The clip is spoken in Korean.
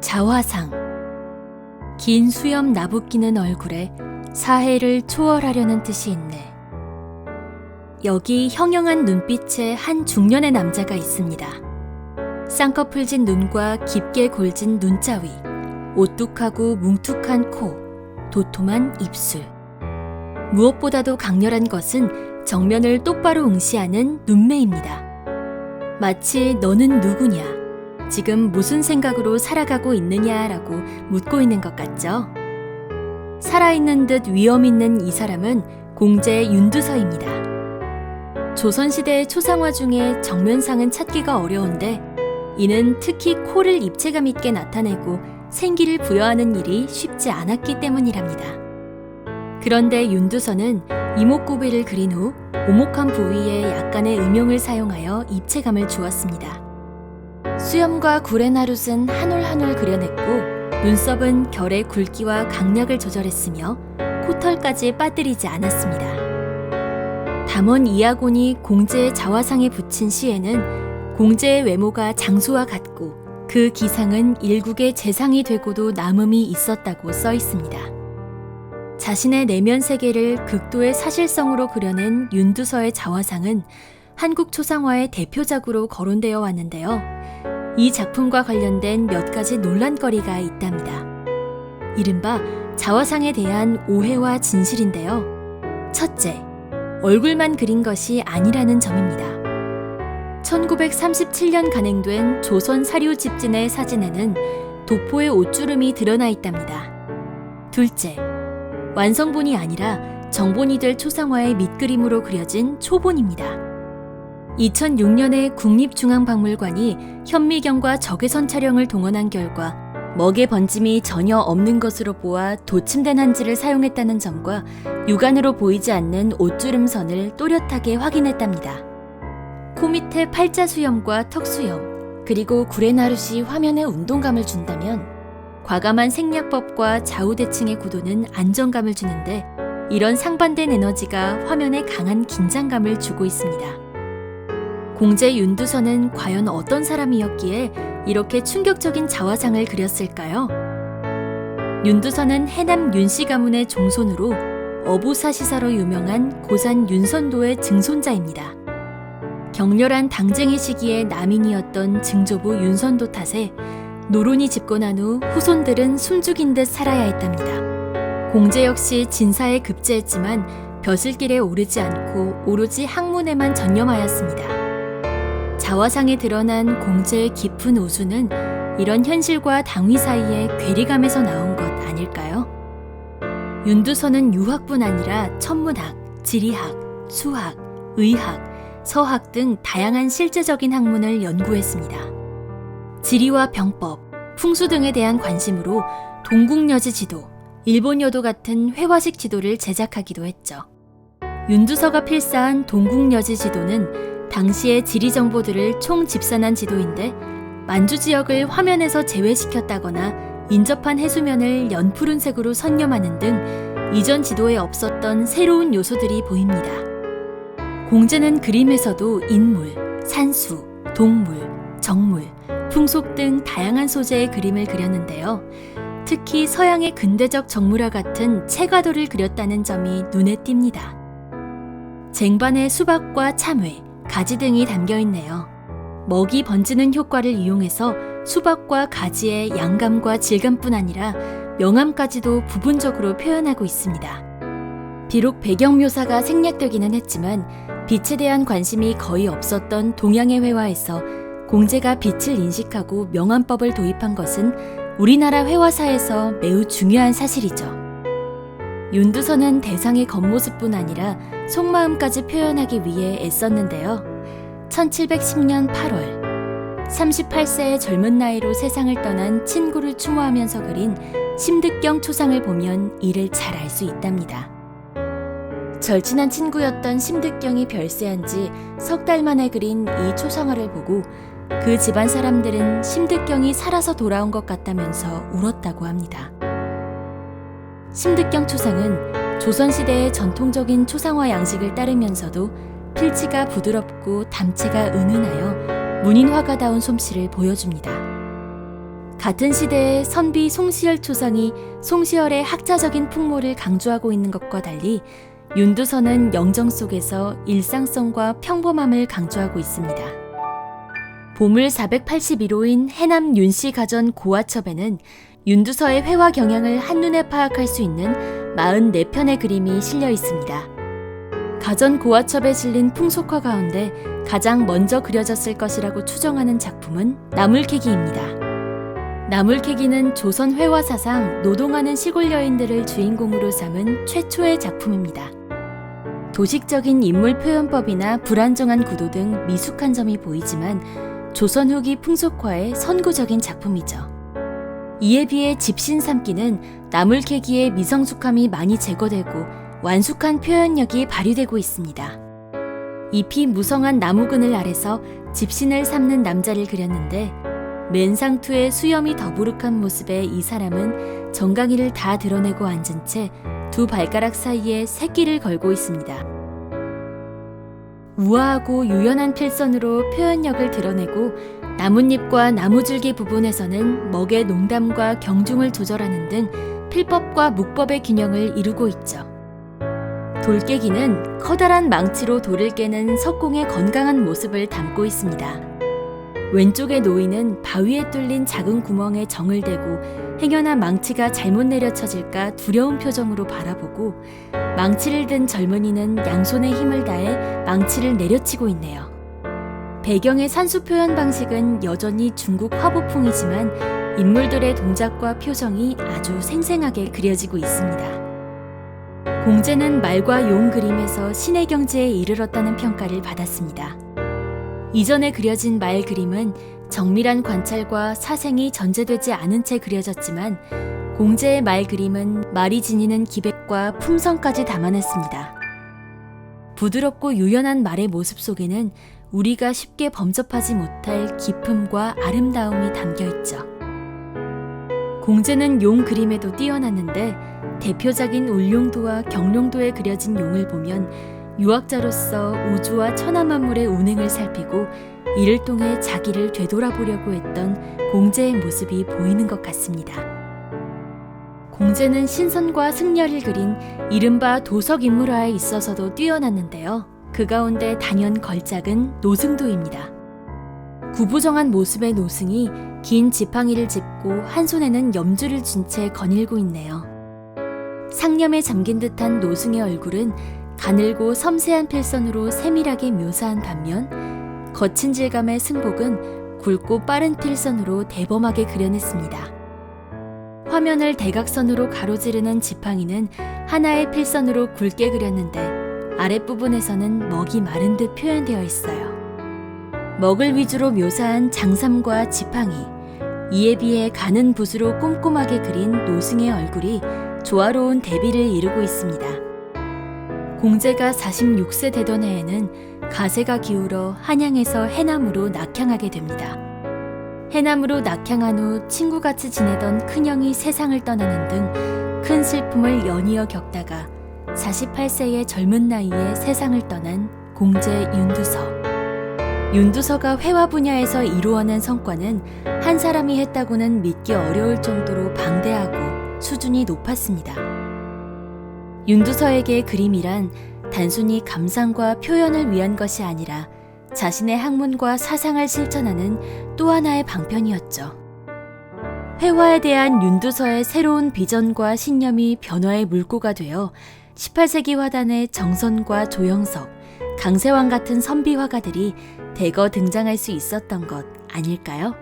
자화상 긴 수염 나부끼는 얼굴에 사해를 초월하려는 뜻이 있네. 여기 형형한 눈빛의 한 중년의 남자가 있습니다. 쌍꺼풀진 눈과 깊게 골진 눈자위, 오뚝하고 뭉툭한 코, 도톰한 입술. 무엇보다도 강렬한 것은 정면을 똑바로 응시하는 눈매입니다. 마치 너는 누구냐, 지금 무슨 생각으로 살아가고 있느냐라고 묻고 있는 것 같죠? 살아있는 듯 위험 있는 이 사람은 공제 윤두서입니다. 조선시대의 초상화 중에 정면상은 찾기가 어려운데 이는 특히 코를 입체감 있게 나타내고 생기를 부여하는 일이 쉽지 않았기 때문이랍니다. 그런데 윤두서는 이목구비를 그린 후 오목한 부위에 약간의 음영을 사용하여 입체감을 주었습니다. 수염과 구레나룻은 한 올 한 올 그려냈고 눈썹은 결의 굵기와 강약을 조절했으며 코털까지 빠뜨리지 않았습니다. 담원 이하곤이 공제의 자화상에 붙인 시에는 공제의 외모가 장수와 같고 그 기상은 일국의 재상이 되고도 남음이 있었다고 써 있습니다. 자신의 내면 세계를 극도의 사실성으로 그려낸 윤두서의 자화상은 한국 초상화의 대표작으로 거론되어 왔는데요. 이 작품과 관련된 몇 가지 논란거리가 있답니다. 이른바 자화상에 대한 오해와 진실인데요. 첫째, 얼굴만 그린 것이 아니라는 점입니다. 1937년 간행된 조선 사료 집진의 사진에는 도포의 옷주름이 드러나 있답니다. 둘째, 완성본이 아니라 정본이 될 초상화의 밑그림으로 그려진 초본입니다. 2006년에 국립중앙박물관이 현미경과 적외선 촬영을 동원한 결과 먹의 번짐이 전혀 없는 것으로 보아 도침된 한지를 사용했다는 점과 육안으로 보이지 않는 옷주름선을 또렷하게 확인했답니다. 코 밑에 팔자 수염과 턱 수염, 그리고 구레나룻이 화면에 운동감을 준다면 과감한 생략법과 좌우대칭의 구도는 안정감을 주는데 이런 상반된 에너지가 화면에 강한 긴장감을 주고 있습니다. 공제 윤두선은 과연 어떤 사람이었기에 이렇게 충격적인 자화상을 그렸을까요? 윤두선은 해남 윤씨 가문의 종손으로 어부사시사로 유명한 고산 윤선도의 증손자입니다. 격렬한 당쟁의 시기에 남인이었던 증조부 윤선도 탓에 노론이 집권한 후 후손들은 숨죽인 듯 살아야 했답니다. 공제 역시 진사에 급제했지만 벼슬길에 오르지 않고 오로지 학문에만 전념하였습니다. 자화상에 드러난 공제의 깊은 우수는 이런 현실과 당위 사이의 괴리감에서 나온 것 아닐까요? 윤두서는 유학뿐 아니라 천문학, 지리학, 수학, 의학, 서학 등 다양한 실제적인 학문을 연구했습니다. 지리와 병법, 풍수 등에 대한 관심으로 동국여지 지도, 일본여도 같은 회화식 지도를 제작하기도 했죠. 윤두서가 필사한 동국여지 지도는 당시의 지리 정보들을 총 집산한 지도인데 만주 지역을 화면에서 제외시켰다거나 인접한 해수면을 연푸른색으로 선념하는 등 이전 지도에 없었던 새로운 요소들이 보입니다. 공제는 그림에서도 인물, 산수, 동물, 정물, 풍속 등 다양한 소재의 그림을 그렸는데요. 특히 서양의 근대적 정물화 같은 체과도를 그렸다는 점이 눈에 띕니다. 쟁반에 수박과 참외, 가지 등이 담겨 있네요. 먹이 번지는 효과를 이용해서 수박과 가지의 양감과 질감뿐 아니라 명암까지도 부분적으로 표현하고 있습니다. 비록 배경 묘사가 생략되기는 했지만 빛에 대한 관심이 거의 없었던 동양의 회화에서 공제가 빛을 인식하고 명암법을 도입한 것은 우리나라 회화사에서 매우 중요한 사실이죠. 윤두선은 대상의 겉모습뿐 아니라 속마음까지 표현하기 위해 애썼는데요. 1710년 8월 38세의 젊은 나이로 세상을 떠난 친구를 추모하면서 그린 심득경 초상을 보면 이를 잘 알 수 있답니다. 절친한 친구였던 심득경이 별세한 지 석 달 만에 그린 이 초상화를 보고 그 집안 사람들은 심득경이 살아서 돌아온 것 같다면서 울었다고 합니다. 심득경 초상은 조선시대의 전통적인 초상화 양식을 따르면서도 필지가 부드럽고 담체가 은은하여 문인화가다운 솜씨를 보여줍니다. 같은 시대의 선비 송시열 초상이 송시열의 학자적인 풍모를 강조하고 있는 것과 달리 윤두서는 영정 속에서 일상성과 평범함을 강조하고 있습니다. 보물 481호인 해남 윤씨 가전 고아첩에는 윤두서의 회화 경향을 한눈에 파악할 수 있는 44편의 그림이 실려 있습니다. 가전 고아첩에 실린 풍속화 가운데 가장 먼저 그려졌을 것이라고 추정하는 작품은 나물캐기입니다. 나물캐기는 조선 회화 사상 노동하는 시골 여인들을 주인공으로 삼은 최초의 작품입니다. 도식적인 인물 표현법이나 불안정한 구도 등 미숙한 점이 보이지만 조선 후기 풍속화의 선구적인 작품이죠. 이에 비해 집신 삼기는 나물 캐기의 미성숙함이 많이 제거되고 완숙한 표현력이 발휘되고 있습니다. 잎이 무성한 나무근을 아래서 집신을 삼는 남자를 그렸는데 맨상투의 수염이 더부룩한 모습의 이 사람은 정강이를 다 드러내고 앉은 채 두 발가락 사이에 새끼를 걸고 있습니다. 우아하고 유연한 필선으로 표현력을 드러내고 나뭇잎과 나무줄기 부분에서는 먹의 농담과 경중을 조절하는 등 필법과 묵법의 균형을 이루고 있죠. 돌깨기는 커다란 망치로 돌을 깨는 석공의 건강한 모습을 담고 있습니다. 왼쪽의 노인은 바위에 뚫린 작은 구멍에 정을 대고 행여나 망치가 잘못 내려쳐질까 두려운 표정으로 바라보고 망치를 든 젊은이는 양손에 힘을 다해 망치를 내려치고 있네요. 배경의 산수 표현 방식은 여전히 중국 화보풍이지만 인물들의 동작과 표정이 아주 생생하게 그려지고 있습니다. 공제는 말과 용 그림에서 신의 경지에 이르렀다는 평가를 받았습니다. 이전에 그려진 말 그림은 정밀한 관찰과 사생이 전제되지 않은 채 그려졌지만 공제의 말 그림은 말이 지니는 기백과 품성까지 담아냈습니다. 부드럽고 유연한 말의 모습 속에는 우리가 쉽게 범접하지 못할 기품과 아름다움이 담겨 있죠. 공제는 용 그림에도 뛰어났는데 대표적인 울룡도와 경룡도에 그려진 용을 보면 유학자로서 우주와 천하 만물의 운행을 살피고 이를 통해 자기를 되돌아보려고 했던 공제의 모습이 보이는 것 같습니다. 공제는 신선과 승려를 그린 이른바 도석 인물화에 있어서도 뛰어났는데요. 그 가운데 단연 걸작은 노승도입니다. 구부정한 모습의 노승이 긴 지팡이를 짚고 한 손에는 염주를 쥔 채 거닐고 있네요. 상념에 잠긴 듯한 노승의 얼굴은 가늘고 섬세한 필선으로 세밀하게 묘사한 반면 거친 질감의 승복은 굵고 빠른 필선으로 대범하게 그려냈습니다. 화면을 대각선으로 가로지르는 지팡이는 하나의 필선으로 굵게 그렸는데 아랫부분에서는 먹이 마른 듯 표현되어 있어요. 먹을 위주로 묘사한 장삼과 지팡이, 이에 비해 가는 붓으로 꼼꼼하게 그린 노승의 얼굴이 조화로운 대비를 이루고 있습니다. 공제가 46세 되던 해에는 가세가 기울어 한양에서 해남으로 낙향하게 됩니다. 해남으로 낙향한 후 친구같이 지내던 큰형이 세상을 떠나는 등 큰 슬픔을 연이어 겪다가 48세의 젊은 나이에 세상을 떠난 공제 윤두서. 윤두서가 회화 분야에서 이루어낸 성과는 한 사람이 했다고는 믿기 어려울 정도로 방대하고 수준이 높았습니다. 윤두서에게 그림이란 단순히 감상과 표현을 위한 것이 아니라 자신의 학문과 사상을 실천하는 또 하나의 방편이었죠. 회화에 대한 윤두서의 새로운 비전과 신념이 변화의 물꼬가 되어 18세기 화단의 정선과 조영석, 강세왕 같은 선비 화가들이 대거 등장할 수 있었던 것 아닐까요?